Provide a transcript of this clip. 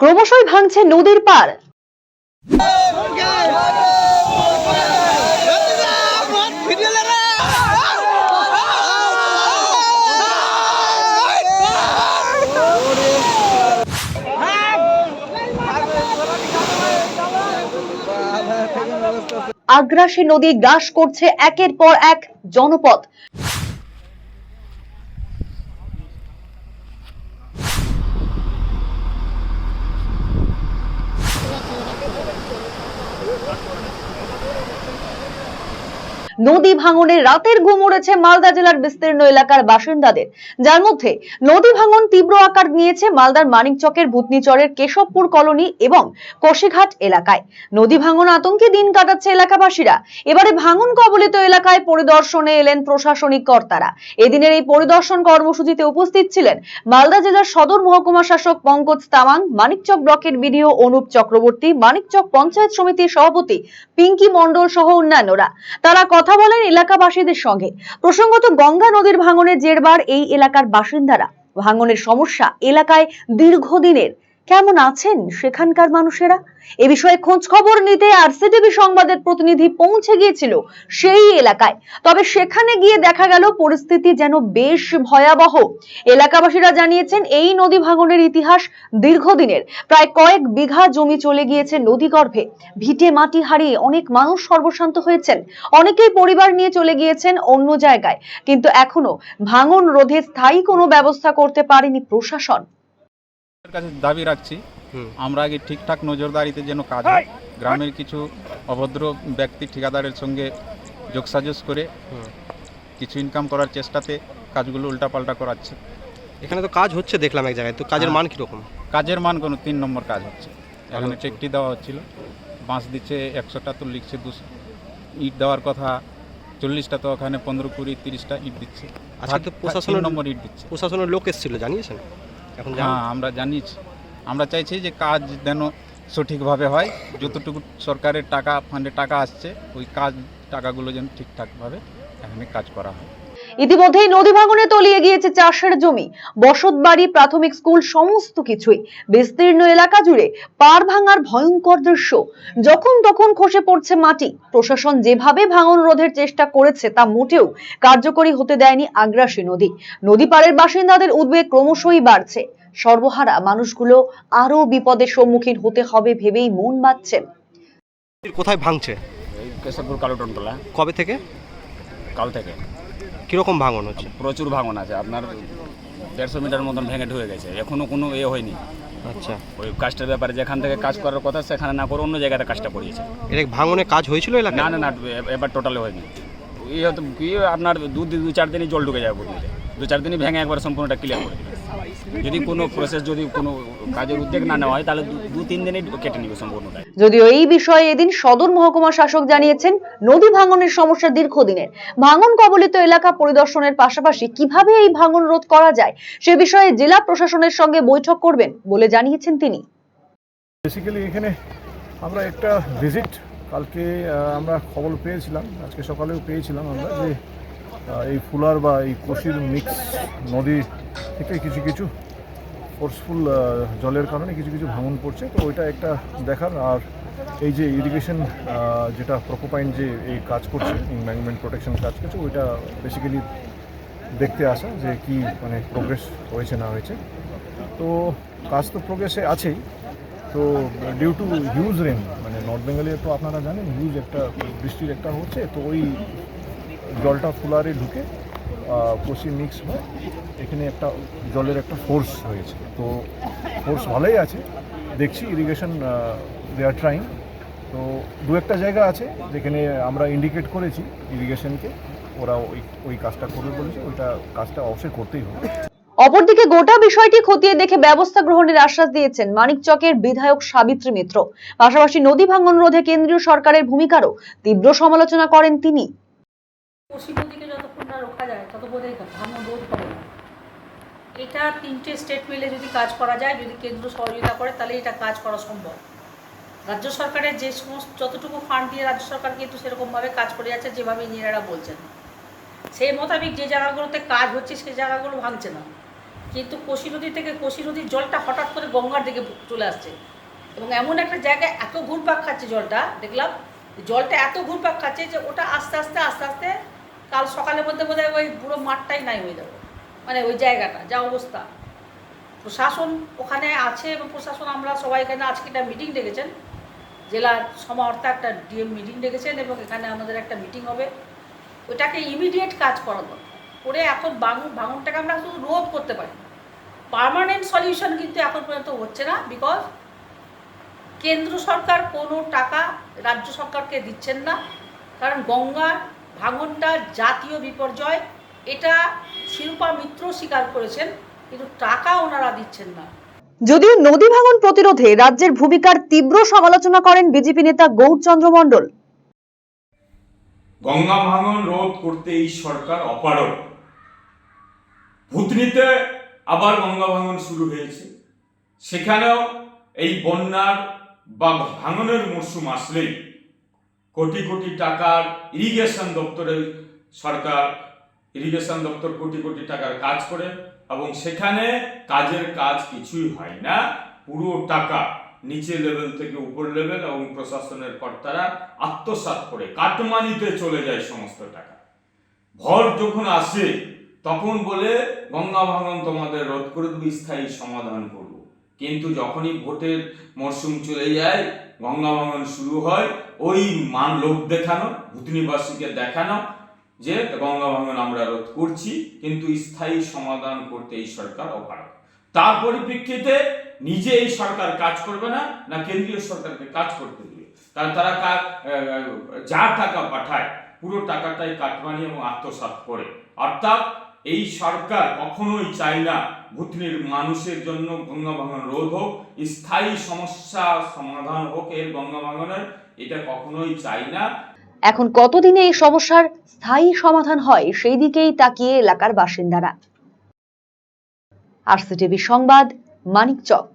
ক্রমশই ভাঙছে নদীর পার আগ্রাসী নদী গ্রাস করছে একের পর এক জনপদ। নদী ভাঙনে রাতের ঘুম উড়েছে মালদা জেলার বিস্তীর্ণ এলাকার বাসিন্দাদের। যার মধ্যে নদী ভাঙন তীব্র আকার নিয়েছে মালদার মানিকচকের ভূতনিচরের কেশবপুর কলোনি এবং কোশিঘাট এলাকায়। নদী ভাঙন আতঙ্কে দিন কাটাচ্ছে এলাকাবাসীরা। এবারে ভাঙন কবলিত এলাকায় পরিদর্শনে এলেন প্রশাসনিক কর্তারা। এদিনের এই পরিদর্শন কর্মসূচিতে উপস্থিত ছিলেন মালদা জেলার সদর মহকুমা শাসক পঙ্কজ তামাং, মানিকচক ব্লকের বিডিও অনুপ চক্রবর্তী, মানিকচক পঞ্চায়েত সমিতির সভাপতি পিঙ্কি মণ্ডল সহ অন্যান্যরা। তারা কথা বলেন এলাকাবাসীদের সঙ্গে। প্রসঙ্গত গঙ্গা নদীর ভাঙনের জেরবার এই এলাকার বাসিন্দারা। ভাঙনের সমস্যা এলাকায় দীর্ঘদিনের। কেমন আছেন সেখানকার মানুষেরা? এ বিষয়ে খোঁজ খবর নিতে আরসিটিভি সংবাদের প্রতিনিধি পৌঁছে গিয়েছিল সেই এলাকায়। তবে সেখানে গিয়ে দেখা গেল পরিস্থিতি যেন বেশ ভয়াবহ। এলাকাবাসীরা জানিয়েছেন, এই নদী ভাঙনের ইতিহাস দীর্ঘদিনের। প্রায় কয়েক বিঘা জমি চলে গিয়েছে নদীগর্ভে ভিটে মাটি হারিয়ে অনেক মানুষ সর্বশান্ত হয়েছেন। অনেকেই পরিবার নিয়ে চলে গিয়েছেন অন্য জায়গায়। কিন্তু এখনও ভাঙন রোধে স্থায়ী কোনো ব্যবস্থা করতে পারেনি প্রশাসন। কাছে দাবি রাখছি আমরা আগে ঠিকঠাক নজরদারিতে যেন কাজ হয়। গ্রামের কিছু অভদ্র ব্যক্তি ঠিকাদারের সঙ্গে যোগসাজস করে কিছু ইনকাম করার চেষ্টাতে কাজগুলো উল্টাপাল্টা করাচ্ছে। এখানে তো কাজ হচ্ছে দেখলাম এক জায়গায় তো কাজের হ্যাঁ। মান কীরকম? কাজের মান কোনো তিন নম্বর কাজ হচ্ছে। এখানে হচ্ছে। টেকটি দেওয়া হচ্ছিল। বাঁশ দিচ্ছে একশোটা তো লিখছে দুশো। ইট দেওয়ার কথা চল্লিশটা তো ওখানে পনেরো কুড়ি তিরিশটা ইট দিচ্ছে। আজকে তো প্রশাসনের নম্বর ইট দিচ্ছে। প্রশাসনের লোক এসেছিল জানিয়েছেন? হ্যাঁ আমরা জানি আমরা চাইছি যে কাজ যেন সঠিকভাবে হয়। যতটুকু সরকারের টাকা ফান্ডে টাকা আসছে ওই কাজ টাকাগুলো যেন ঠিকঠাকভাবে এখানে কাজ করা হয়। ইতিমধ্যেই নদী ভাঙনে তলিয়ে গিয়েছে চাষের জমি। বসত বাড়ি প্রাথমিক স্কুল সমস্ত কিছুই। বিস্তীর্ণ এলাকা জুড়ে পার ভাঙার ভয়ঙ্কর দৃশ্য। যখন তখন খসে পড়ছে মাটি। প্রশাসন যেভাবে ভাঙন রোধের চেষ্টা করেছে তা মোটেও কার্যকরী হতে দেয়নি আগ্রাসী নদী। নদী পাড়ের বাসিন্দাদের উদ্বেগ ক্রমশই বাড়ছে। সর্বহারা মানুষগুলো আরও বিপদের সম্মুখীন হতে হবে ভেবেই মন বাঁচছেন কোথায় ভাঙছে? কেশবপুর কবে থেকে? কাল থেকে। কীরকম ভাঙন হচ্ছে? প্রচুর ভাঙন আছে। আপনার দেড়শো মিটার মতন ভেঙে ঢুকে গেছে। এখনও কোনো এ হয়নি। আচ্ছা। ওই কাজটার ব্যাপারে যেখান থেকে কাজ করার কথা সেখানে না করে অন্য জায়গাতে কাজটা করিয়েছে। এটা ভাঙনে কাজ হয়েছিল এলাকা না না না এবার টোটালে হয়নি। এই হয়তো কি আপনার দু দিন দু চার দিনই জল ঢুকে যাবে দু চার দিনই ভেঙে একবার সম্পূর্ণটা ক্লিয়ার করে দেবে। যদি কোনো প্রসেস যদি কোনো কাজের উদ্যোগ না নেওয়া হয় তাহলে দু- তিন দিনেই কেটে নিবে সম্পূর্ণটা যদিও এই বিষয়ে এদিন সদর মহকুমা শাসক জানিয়েছেন নদী ভাঙনের সমস্যা দীর্ঘদিনের। ভাঙন কবলিত এলাকা পরিদর্শনের পাশাপাশি কীভাবে এই ভাঙন রোধ করা যায় সে বিষয়ে জেলা প্রশাসনের সঙ্গে বৈঠক করবেন বলে জানিয়েছেন তিনি। বেসিক্যালি এখানে আমরা একটা ভিজিট কালকে আমরা খবর পেয়েছিলাম আজকে সকালেও পেয়েছিলাম আমরা যে এই ফুলার বা এই কোশির মিক্স নদী থেকে কিছু কিছু ফোর্সফুল জলের কারণে কিছু কিছু ভাঙন পড়ছে। তো ওইটা একটা দেখার। আর এই যে ইরিগেশন যেটা প্রকোপাইন যে এই কাজ করছে এনভায়রনমেন্ট প্রোটেকশন কাজ করছে, ওইটা বেসিক্যালি দেখতে আসা যে কি মানে প্রোগ্রেস হয়েছে না হয়েছে। তো কাজ তো প্রোগ্রেসে আছেই। তো ডিউ টু হিউজ রেন মানে নর্থ বেঙ্গলে তো আপনারা জানেন হিউজ একটা বৃষ্টির একটা হচ্ছে। তো ওই জলটা ফুলারে ঢুকে কষি মিক্স হয়। এখানে একটা জলের একটা ফোর্স হয়েছে তো ফোর্স ভালোই আছে। দেখছি ইরিগেশন দে আর ট্রাইং তো দু একটা জায়গা আছে যেখানে আমরা ইন্ডিকেট করেছি ইরিগেশনকে ওরা ওই ওই কাজটা করবে বলেছে। ওইটা কাজটা অবশ্যই করতেই হবে। অপরদিকে গোটা বিষয়টি খতিয়ে দেখে ব্যবস্থা গ্রহণের আশ্বাস দিয়েছেন মানিকচকের বিধায়ক সাবিত্রী মিত্র। পাশাপাশি নদী ভাঙন রোধে কেন্দ্রীয় সরকারের ভূমিকারও তীব্র সমালোচনা করেন তিনি কোশি নদীকে যতক্ষণ না রোখা না। এটা তিনটে স্টেট মিলে যদি কাজ করা যায়, যদি কেন্দ্র সহযোগিতা করে, তাহলে এটা কাজ করা সম্ভব। রাজ্য সরকারের যে সমস্ত, যতটুকু ফান্ড দিয়ে রাজ্য সরকার কিন্তু সেরকমভাবে কাজ করে যাচ্ছে, যেভাবে ইঞ্জিনিয়াররা বলছেন। সেই মোতাবেক যে জায়গাগুলোতে কাজ হচ্ছে সেই জায়গাগুলো ভাঙছে না। কিন্তু কোশি নদী থেকে কোশি নদীর জলটা হঠাৎ করে গঙ্গার দিকে চলে আসছে। এবং এমন একটা জায়গায় এত ঘুরপাক খাচ্ছে জলটা, দেখলাম, জলটা এত ঘুরপাক খাচ্ছে যে ওটা আস্তে আস্তে আস্তে আস্তে কাল সকালের মধ্যে বোধহয় ওই পুরো মাঠটাই নাই হয়ে যাবে মানে ওই জায়গাটা, যা অবস্থা। প্রশাসন ওখানে আছে এবং প্রশাসন আমরা সবাই এখানে আজকে একটা মিটিং ডেকেছেন। জেলার সমাহর্তা একটা ডিএম মিটিং ডেকেছেন এবং এখানে আমাদের একটা মিটিং হবে। ওটাকে ইমিডিয়েট কাজ করা দরকার। করে এখন ভাঙন ভাঙনটাকে আমরা শুধু রোধ করতে পারি। পার্মানেন্ট সলিউশন কিন্তু এখন পর্যন্ত হচ্ছে না বিকজ কেন্দ্র সরকার কোনো টাকা রাজ্য সরকারকে দিচ্ছেন না। কারণ গঙ্গার ভাঙনটা জাতীয় বিপর্যয় এটা শিল্পা মিত্র স্বীকার করেছেন কিন্তু টাকা ওনারা দিচ্ছেন না। যদিও নদী ভাঙন প্রতিরোধে রাজ্যের ভূমিকার তীব্র সমালোচনা করেন বিজেপি নেতা গৌরচন্দ্র মণ্ডল। গঙ্গা ভাঙন রোধ করতে এই সরকার অপারগ। ভূতনিতে আবার গঙ্গা ভাঙন শুরু হয়েছে। সেখানেও এই বন্যার বা ভাঙনের মরশুম আসলেই কোটি কোটি টাকার ইরিগেশন দপ্তরে সরকার ইরিগেশন দপ্তর কোটি কোটি টাকার কাজ করে এবং সেখানে কাজের কাজ কিছুই হয় না। পুরো টাকা নিচে লেভেল থেকে উপর লেভেল এবং প্রশাসনের কর্তারা আত্মসাৎ করে কাটমানিতে চলে যায় সমস্ত টাকা। ভর যখন আসে, তখন বলে, গঙ্গা ভাঙন তোমাদের রোধ করে দেবো স্থায়ী সমাধান করব। কিন্তু যখনই ভোটের মরশুম চলে যায় গঙ্গা ভাঙন শুরু হয়, ওই মান লোক দেখানো, ভূতনিবাসীকে দেখানো, যে গঙ্গা ভাঙন আমরা রোধ করছি, কিন্তু স্থায়ী সমাধান করতে এই সরকার অপারগ। তার পরিপ্রেক্ষিতে নিজে এই সরকার কাজ করবে না না কেন্দ্রীয় সরকারকে কাজ করতে দিবে। কারণ তারা যা টাকা পাঠায়, পুরো টাকাটাই কাটমানি এবং আত্মসাৎ করে। অর্থাৎ এই সরকার কখনোই চায় না ভুতনির মানুষের জন্য গঙ্গা ভাঙন রোধ হোক, স্থায়ী সমস্যা সমাধান হোক এর গঙ্গা ভাঙনের, এটা কখনোই চাই না। এখন কতদিনে এই সমস্যার স্থায়ী সমাধান হয়, সেই দিকেই তাকিয়ে এলাকার বাসিন্দারা। আরসিটিভি সংবাদ, মানিকচক।